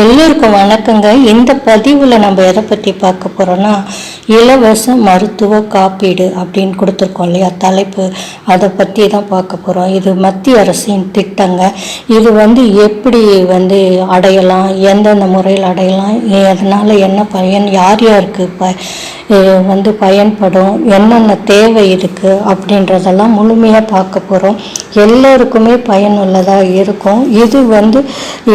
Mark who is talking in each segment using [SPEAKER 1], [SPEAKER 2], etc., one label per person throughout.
[SPEAKER 1] எல்லோருக்கும் வணக்கங்க. இந்த பதிவில் நம்ம எதை பற்றி பார்க்க போகிறோன்னா இலவச மருத்துவ காப்பீடு அப்படின்னு கொடுத்துருக்கோம் இல்லையா? தலைப்பு அதை பற்றி தான் பார்க்க போகிறோம் இது மத்திய அரசின் திட்டங்க. இது வந்து எப்படி வந்து அடையலாம்? எந்தெந்த முறையில் அடையலாம்? அதனால் என்ன பயன் யார் யாருக்கு ப வந்து பயன்படும்? என்னென்ன தேவை இருக்குது அப்படின்றதெல்லாம் முழுமையாக பார்க்க போகிறோம் எல்லோருக்குமே பயனுள்ளதாக இருக்கும். இது வந்து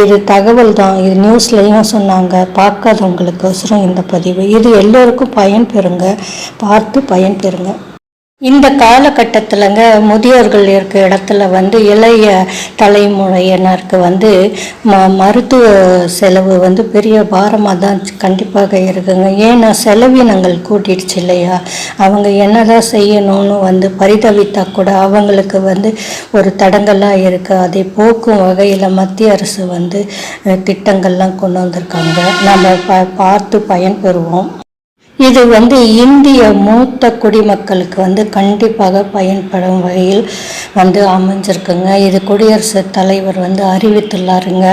[SPEAKER 1] இது தகவல் தான். இது நியூஸ்லேயும் சொன்னாங்க. பார்க்காதவங்களுக்கோசரம் இந்த பதிவு. இது எல்லோருக்கும் பயன்பெறுங்க பார்த்து பயன்பெறுங்க இந்த காலகட்டத்திலங்க முதியோர்கள் இருக்க இடத்துல வந்து இளைய தலைமுறையினருக்கு வந்து ம மருத்துவ செலவு வந்து பெரிய பாரமாக தான் கண்டிப்பாக இருக்குங்க. ஏன்னா செலவினங்கள் கூட்டிடுச்சு இல்லையா? அவங்க என்னதான் செய்யணும்னு வந்து பரிதவித்தா கூட அவங்களுக்கு வந்து ஒரு தடங்கலாக இருக்குது அதை போக்கும் வகையில் மத்திய அரசு வந்து திட்டங்கள்லாம் கொண்டு வந்திருக்காங்க. நம்ம ப பார்த்து பயன்பெறுவோம். இது வந்து இந்திய மூத்த குடிமக்களுக்கு வந்து கண்டிப்பாக பயன்படும் வகையில் வந்து அமைஞ்சிருக்குங்க. இது குடியரசுத் தலைவர் வந்து அறிவித்துள்ளாருங்க.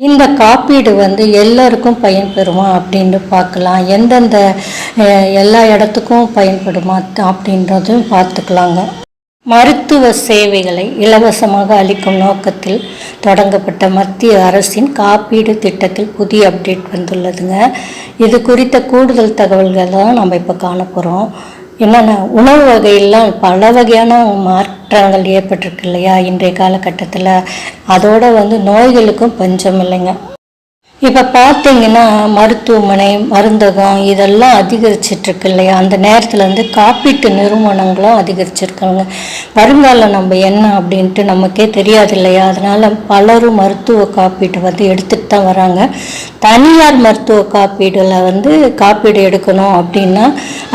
[SPEAKER 1] இந்த காப்பீடு வந்து எல்லோருக்கும் பயன்பெறுமா அப்படின்னு பார்க்கலாம். எந்தெந்த எல்லா இடத்துக்கும் பயன்படுமா அப்படின்றதும் பார்த்துக்கலாங்க. மருத்துவ சேவைகளை இலவசமாக அளிக்கும் நோக்கத்தில் தொடங்கப்பட்ட மத்திய அரசின் காப்பீடு திட்டத்தில் புதிய அப்டேட் வந்துள்ளதுங்க. இது குறித்த கூடுதல் தகவல்கள் தான் நம்ம இப்போ காண போகிறோம் என்னென்ன உணவு வகையெல்லாம் பல வகையான மாற்றங்கள் ஏற்பட்டிருக்கு இல்லையா? இன்றைய காலகட்டத்தில். அதோடு வந்து நோய்களுக்கும் பஞ்சம் இல்லைங்க. இப்போ பார்த்தீங்கன்னா மருத்துவமனை மருந்தகம் இதெல்லாம் அதிகரிச்சிட்ருக்கு இல்லையா அந்த நேரத்தில் வந்து காப்பீட்டு நிறுவனங்களும் அதிகரிச்சிருக்காங்க. வருங்காலம் நம்ம என்ன அப்படின்ட்டு நமக்கே தெரியாது இல்லையா அதனால் பலரும் மருத்துவ காப்பீடு வந்து எடுத்துகிட்டு தான் வராங்க. தனியார் மருத்துவ காப்பீடில் வந்து காப்பீடு எடுக்கணும் அப்படின்னா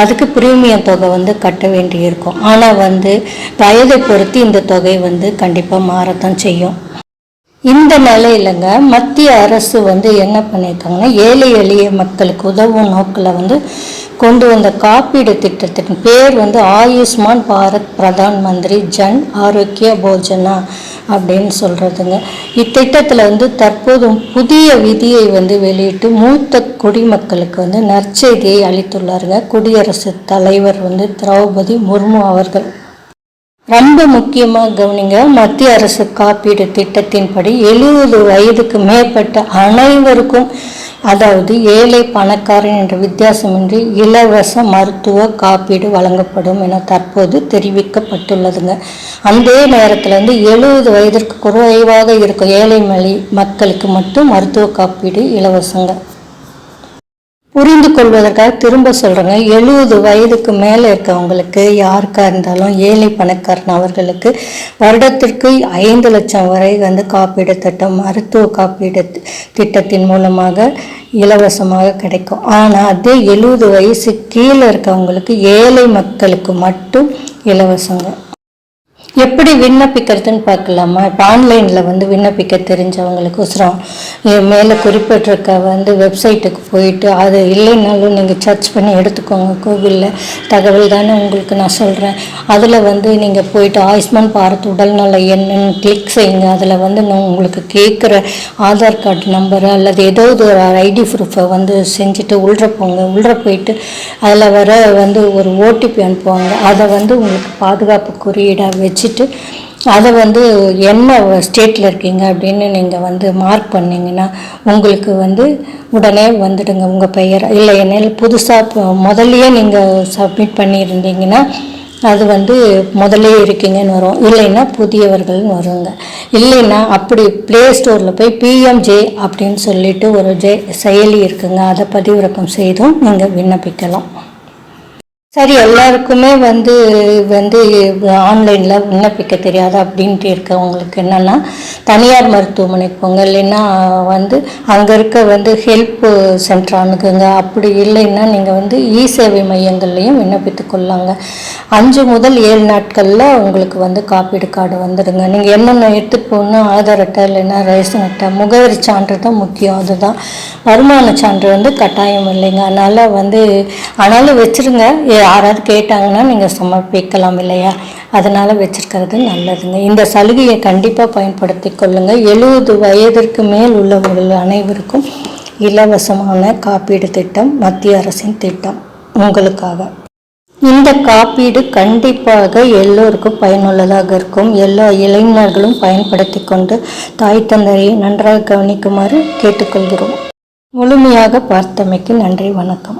[SPEAKER 1] அதுக்கு பிரீமியம் தொகை வந்து கட்ட வேண்டியிருக்கும். ஆனால் வந்து வயதை பொறுத்து இந்த தொகை வந்து கண்டிப்பாக மாறத்தான் செய்யும். இந்த நிலையிலங்க மத்திய அரசு வந்து என்ன பண்ணியிருக்காங்கன்னா ஏழை எளிய மக்களுக்கு உதவும் நோக்கில் வந்து கொண்டு வந்த காப்பீடு திட்டத்தின் பேர் வந்து ஆயுஷ்மான் பாரத் பிரதான் மந்திரி ஜன் ஆரோக்கிய போஜனா அப்படின்னு சொல்கிறதுங்க இத்திட்டத்தில் வந்து தற்போது புதிய விதியை வந்து வெளியிட்டு மூத்த குடிமக்களுக்கு வந்து நற்செய்தியை அளித்துள்ளாருங்க. குடியரசுத் தலைவர் வந்து திரௌபதி முர்மு அவர்கள். ரொம்ப முக்கியமாக கவனிங்க மத்திய அரசு காப்பீடு திட்டத்தின்படி எழுபது வயதுக்கு மேற்பட்ட அனைவருக்கும் அதாவது ஏழை பணக்காரன் என்ற வித்தியாசமின்றி இலவச மருத்துவ காப்பீடு வழங்கப்படும் என தற்போது தெரிவிக்கப்பட்டுள்ளதுங்க. அந்த நேரத்தில் வந்து எழுபது வயதிற்கு குறைவாக இருக்கும் ஏழை மலி மக்களுக்கு மட்டும் மருத்துவ காப்பீடு இலவசங்க. புரிந்து கொள்வதற்காக திரும்ப சொல்கிறேங்க எழுபது வயதுக்கு மேலே இருக்கவங்களுக்கு யாருக்காக இருந்தாலும் ஏழை பணக்காரன் அவர்களுக்கு வருடத்திற்கு ஐந்து லட்சம் வரை வந்து காப்பீடு திட்டம் மருத்துவ காப்பீடு திட்டத்தின் மூலமாக இலவசமாக கிடைக்கும். ஆனால் அதே எழுபது வயசு கீழே இருக்கவங்களுக்கு ஏழை மக்களுக்கு மட்டும் இலவசங்க. எப்படி விண்ணப்பிக்கிறதுன்னு பார்க்கலாமா? இப்போ ஆன்லைனில் வந்து விண்ணப்பிக்க தெரிஞ்சவங்களுக்கோசரம் மேலே குறிப்பிட்டிருக்க வந்து வெப்சைட்டுக்கு போயிட்டு அது இல்லைனாலும் நீங்கள் சர்ச் பண்ணி எடுத்துக்கோங்க. கோவிலில் தகவல் தானே உங்களுக்கு நான் சொல்கிறேன் அதில் வந்து நீங்கள் போயிட்டு ஆயுஷ்மான் பாரத் உடல்நல எண்ணுன்னு கிளிக் செய்யுங்க. அதில் வந்து நான் உங்களுக்கு கேட்குற ஆதார் கார்டு நம்பர் அல்லது ஏதாவது ஒரு ஐடி ப்ரூஃபை வந்து செஞ்சுட்டு உள்ற போங்க. உள்ற போயிட்டு அதில் வர வந்து ஒரு ஓடிபி அனுப்புவாங்க. அதை வந்து உங்களுக்கு பாதுகாப்பு குறியீடாக வச்சு வச்சுட்டு அதை வந்து என்ன ஸ்டேட்டில் இருக்கீங்க அப்படின்னு நீங்கள் வந்து மார்க் பண்ணிங்கன்னா உங்களுக்கு வந்து உடனே வந்துடுங்க உங்கள் பெயர். இல்லை என்ன புதுசாக முதல்லையே நீங்கள் சப்மிட் பண்ணியிருந்தீங்கன்னா அது வந்து முதல்ல இருக்கீங்கன்னு வரும். இல்லைன்னா புதியவர்கள்னு வருங்க. இல்லைன்னா அப்படி ப்ளே ஸ்டோரில் போய் பிஎம்ஜே அப்படின்னு சொல்லிட்டு ஒரு ஜெ செயலி இருக்குங்க. அதை பதிவிறக்கம் செய்தும் நீங்கள் விண்ணப்பிக்கலாம். சரி எல்லாருக்குமே வந்து வந்து ஆன்லைனில் விண்ணப்பிக்க தெரியாது அப்படின்ட்டு இருக்கவங்களுக்கு என்னென்னா தனியார் மருத்துவமனைக்கு போங்க. இல்லைன்னா வந்து அங்கே இருக்க வந்து ஹெல்ப் சென்டர் அணுகுங்க. அப்படி இல்லைன்னா நீங்கள் வந்து இ சேவை மையங்கள்லையும் விண்ணப்பித்து கொள்ளாங்க அஞ்சு முதல் ஏழு நாட்களில் உங்களுக்கு வந்து காப்பீடு கார்டு வந்துடுங்க. நீங்கள் என்னென்ன எடுத்துகிட்டு போகணும் ஆதார் அட்டை இல்லைன்னா ரேஷன் அட்டை முகவரி சான்று தான் முக்கியம். அதுதான். வருமான சான்று வந்து கட்டாயம் இல்லைங்க. அதனால் வந்து ஆனாலும் வச்சுருங்க. யாராவது கேட்டாங்கன்னா நீங்கள் சமர்ப்பிக்கலாம் இல்லையா? அதனால் வச்சுருக்கிறது நல்லதுங்க. இந்த சலுகையை கண்டிப்பாக பயன்படுத்தி கொள்ளுங்கள் எழுபது வயதிற்கு மேல் உள்ளவர்கள் அனைவருக்கும் இலவசமான காப்பீடு திட்டம் மத்திய அரசின் திட்டம் உங்களுக்காக. இந்த காப்பீடு கண்டிப்பாக எல்லோருக்கும் பயனுள்ளதாக இருக்கும். எல்லா இளைஞர்களும் பயன்படுத்தி கொண்டு தாய் தந்தையை நன்றாக கவனிக்குமாறு கேட்டுக்கொள்கிறோம். முழுமையாக பார்த்தமைக்கு நன்றி வணக்கம்.